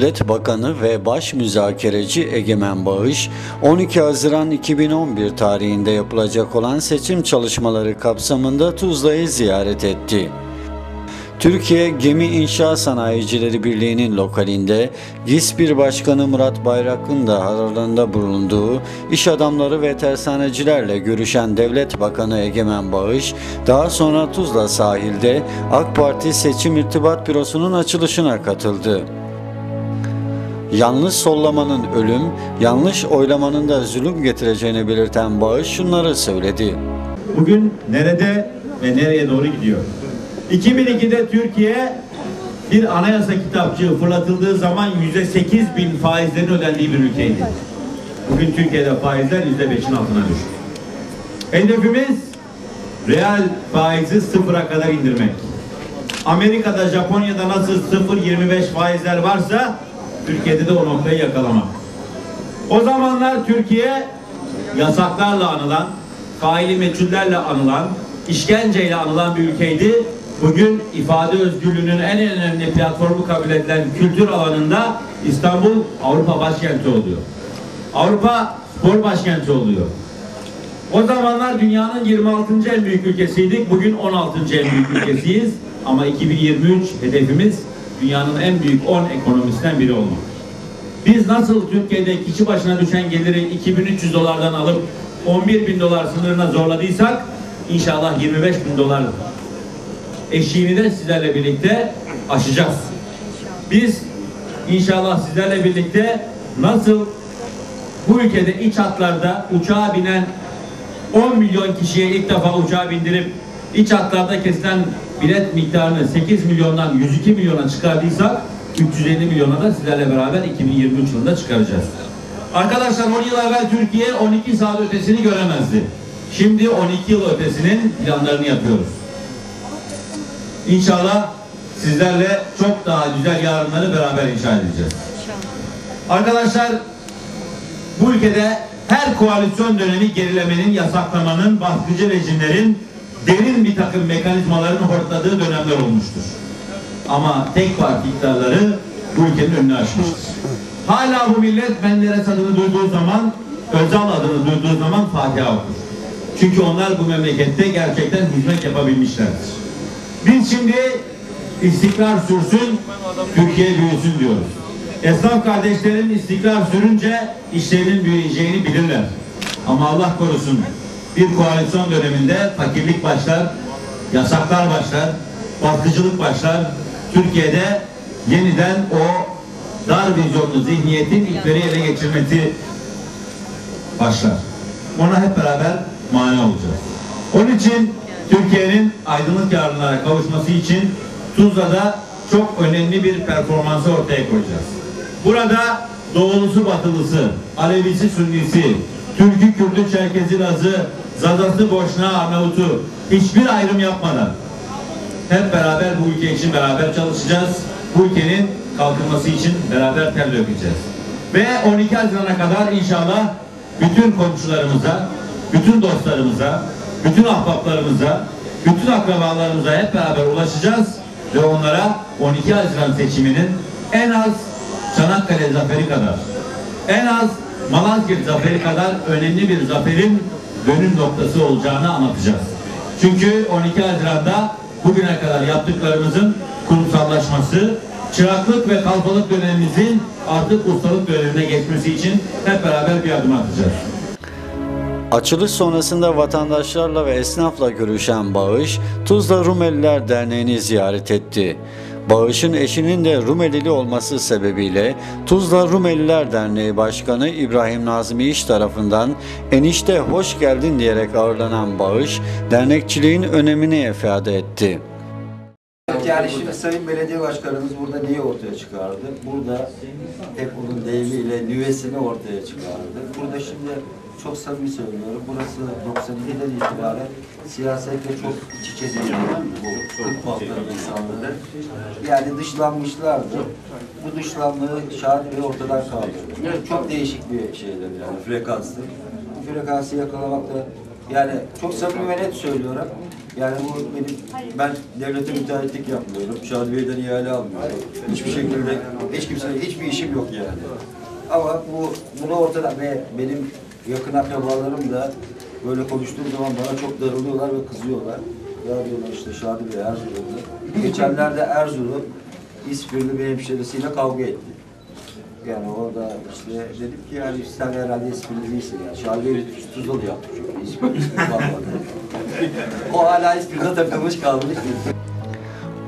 Devlet Bakanı ve Baş Müzakereci Egemen Bağış, 12 Haziran 2011 tarihinde yapılacak olan seçim çalışmaları kapsamında Tuzla'yı ziyaret etti. Türkiye Gemi İnşa Sanayicileri Birliği'nin lokalinde GİSBİR Başkanı Murat Bayrak'ın da aralarında bulunduğu iş adamları ve tersanecilerle görüşen Devlet Bakanı Egemen Bağış, daha sonra Tuzla sahilde AK Parti Seçim İrtibat Bürosu'nun açılışına katıldı. Yanlış sollamanın ölüm, yanlış oylamanın da zulüm getireceğini belirten Bağış şunları söyledi. bugün nerede ve nereye doğru gidiyor? 2002'de Türkiye bir anayasa kitapçığı fırlatıldığı zaman yüzde sekiz bin faizlerin ödendiği bir ülkeydi. Bugün Türkiye'de faizler yüzde beşin altına düştü. Hedefimiz reel faizi sıfıra kadar indirmek. Amerika'da, Japonya'da nasıl 0.25 faizler varsa Türkiye'de de o noktayı yakalamak. O zamanlar Türkiye yasaklarla anılan, faili meçhullerle anılan, işkenceyle anılan bir ülkeydi. Bugün ifade özgürlüğünün en önemli platformu kabul edilen kültür alanında İstanbul Avrupa başkenti oluyor. Avrupa spor başkenti oluyor. O zamanlar dünyanın 26. en büyük ülkesiydik. Bugün 16. en büyük ülkesiyiz. Ama 2023 hedefimiz dünyanın en büyük 10 ekonomisinden biri olmak. Biz nasıl Türkiye'de kişi başına düşen geliri 2300 dolardan alıp 11 bin dolar sınırına zorladıysak inşallah 25 bin dolar eşiğini de sizlerle birlikte aşacağız. Biz inşallah sizlerle birlikte nasıl bu ülkede iç hatlarda uçağa binen 10 milyon kişiye ilk defa uçağa bindirip iç hatlarda kesilen bilet miktarını 8 milyondan 102 milyona çıkardıysak 350 milyona da sizlerle beraber 2023 yılında çıkaracağız. Arkadaşlar 10 yıl evvel Türkiye 12 saat ötesini göremezdi. Şimdi 12 yıl ötesinin planlarını yapıyoruz. İnşallah sizlerle çok daha güzel yarınları beraber inşa edeceğiz. Arkadaşlar bu ülkede her koalisyon dönemi gerilemenin, yasaklamanın, baskıcı rejimlerin derin bir takım mekanizmaların hortladığı dönemler olmuştur. Ama tek parti iktidarları bu ülkenin önünü açmıştır. Hala bu millet Menderes adını duyduğu zaman, Özal adını duyduğu zaman Fatiha okur. Çünkü onlar bu memlekette gerçekten hizmet yapabilmişlerdir. Biz şimdi istikrar sürsün, Türkiye büyüsün diyoruz. Esnaf kardeşlerin istikrar sürünce işlerinin büyüyeceğini bilirler. Ama Allah korusun bir koalisyon döneminde fakirlik başlar, yasaklar başlar, baskıcılık başlar. Türkiye'de yeniden o dar vizyonlu zihniyetin ilkleri ele geçirmesi başlar. Ona hep beraber mani olacağız. Onun için Türkiye'nin aydınlık yarınlara kavuşması için Tuzla'da çok önemli bir performansı ortaya koyacağız. Burada doğulusu batılısı, Alevisi Sünnisi, Türkü Kürdü Çerkezi Lazı, Zadası Boşna Arnavutu hiçbir ayrım yapmadan hep beraber bu ülke için beraber çalışacağız. Bu ülkenin kalkınması için beraber ter dökeceğiz. Ve 12 Haziran'a kadar inşallah bütün komşularımıza, bütün dostlarımıza, bütün ahbaplarımıza, bütün akrabalarımıza hep beraber ulaşacağız ve onlara 12 Haziran seçiminin en az Çanakkale zaferi kadar, en az Malazgirt zaferi kadar önemli bir zaferin dönüm noktası olacağını anlatacağız. Çünkü 12 Haziran'da bugüne kadar yaptıklarımızın kurumsallaşması, çıraklık ve kalfalık dönemimizin artık ustalık dönemine geçmesi için hep beraber bir adım atacağız. Açılış sonrasında vatandaşlarla ve esnafla görüşen Bağış, Tuzla Rumeliler Derneği'ni ziyaret etti. Bağış'ın eşinin de Rumelili olması sebebiyle Tuzla Rumeliler Derneği Başkanı İbrahim Nazmi İş tarafından enişte hoş geldin diyerek ağırlanan Bağış, dernekçiliğin önemini ifade etti. Yani şimdi Sayın Belediye Başkanımız burada neyi ortaya çıkardı? Burada hep onun deyimiyle nüvesini ortaya çıkardı. Burada şimdi çok samimi söylüyorum. Burası 92'den itibaren siyasetle çok iç içe değil bu Türk halkların insanları. Yani dışlanmışlardı. Bu dışlanmayı Şahin Bey ortadan kaldırdı. Çok değişik bir şeydir yani frekanstır. Bu frekansı yakalamakta yani çok samimi ve net söylüyorum. Yani bu benim, ben devlete müteahhitlik yapmıyorum. Şadi Bey'den ihale almıyorum. Hiçbir şekilde, hiç kimseye, hiçbir işim yok yani. Ama bu, bunu ortada ve benim yakın akrabalarım da böyle konuştuğum zaman bana çok darılıyorlar ve kızıyorlar. Ya diyorlar işte Şadi Bey Erzurum'da. Geçenlerde Erzurum, İspirli bir hemşerisiyle kavga etti. Yani orada işte dedim ki yani sen herhalde esprili değilsin yani. Şadi Bey Tuzlalı yaptı çünkü. İspirli, İspirli o hala İspirli'de takılmış kalmış.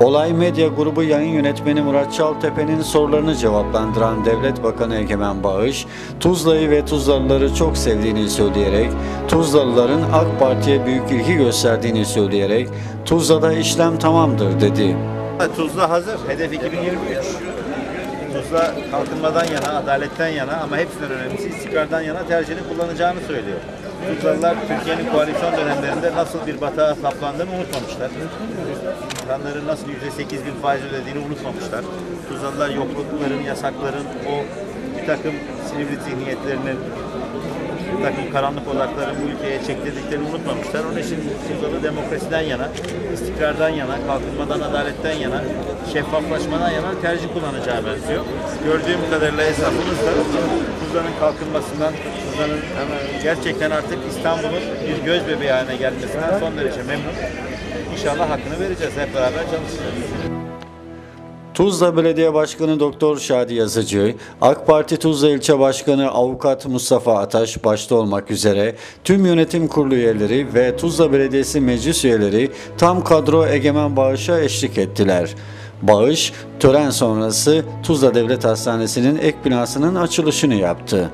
Olay Medya Grubu yayın yönetmeni Murat Çaltepe'nin sorularını cevaplandıran Devlet Bakanı Egemen Bağış, Tuzla'yı ve Tuzlalıları çok sevdiğini söyleyerek, Tuzlalıların AK Parti'ye büyük ilgi gösterdiğini söyleyerek, Tuzla'da işlem tamamdır dedi. Tuzla hazır. Hedef 2023. Tuzla kalkınmadan yana, adaletten yana ama hepsinden önemlisi istikrardan yana tercihini kullanacağını söylüyor. Tuzlalılar Türkiye'nin koalisyon dönemlerinde nasıl bir batağa saplandığını unutmamışlar. İnsanların nasıl %8 bin faiz ödediğini unutmamışlar. Tuzlalılar yoklukların, yasakların, o bir takım sinirli zihniyetlerinin, bir takım karanlık odakların bu ülkeye çektirdiklerini unutmamışlar. Onun için Tuzlalı demokrasiden yana, istikrardan yana, kalkınmadan, adaletten yana, şeffaflaşmadan yana tercih kullanacağı benziyor. Gördüğüm kadarıyla esnafımız da Tuzla'nın kalkınmasından, Tuzla'nın gerçekten artık İstanbul'un bir göz bebeği haline gelmesinden son derece memnun. İnşallah hakkını vereceğiz. Hep beraber çalışacağız. Tuzla Belediye Başkanı Doktor Şadi Yazıcı, AK Parti Tuzla İlçe Başkanı Avukat Mustafa Ataş başta olmak üzere tüm yönetim kurulu üyeleri ve Tuzla Belediyesi meclis üyeleri tam kadro egemen bağışa eşlik ettiler. Bağış, tören sonrası Tuzla Devlet Hastanesi'nin ek binasının açılışını yaptı.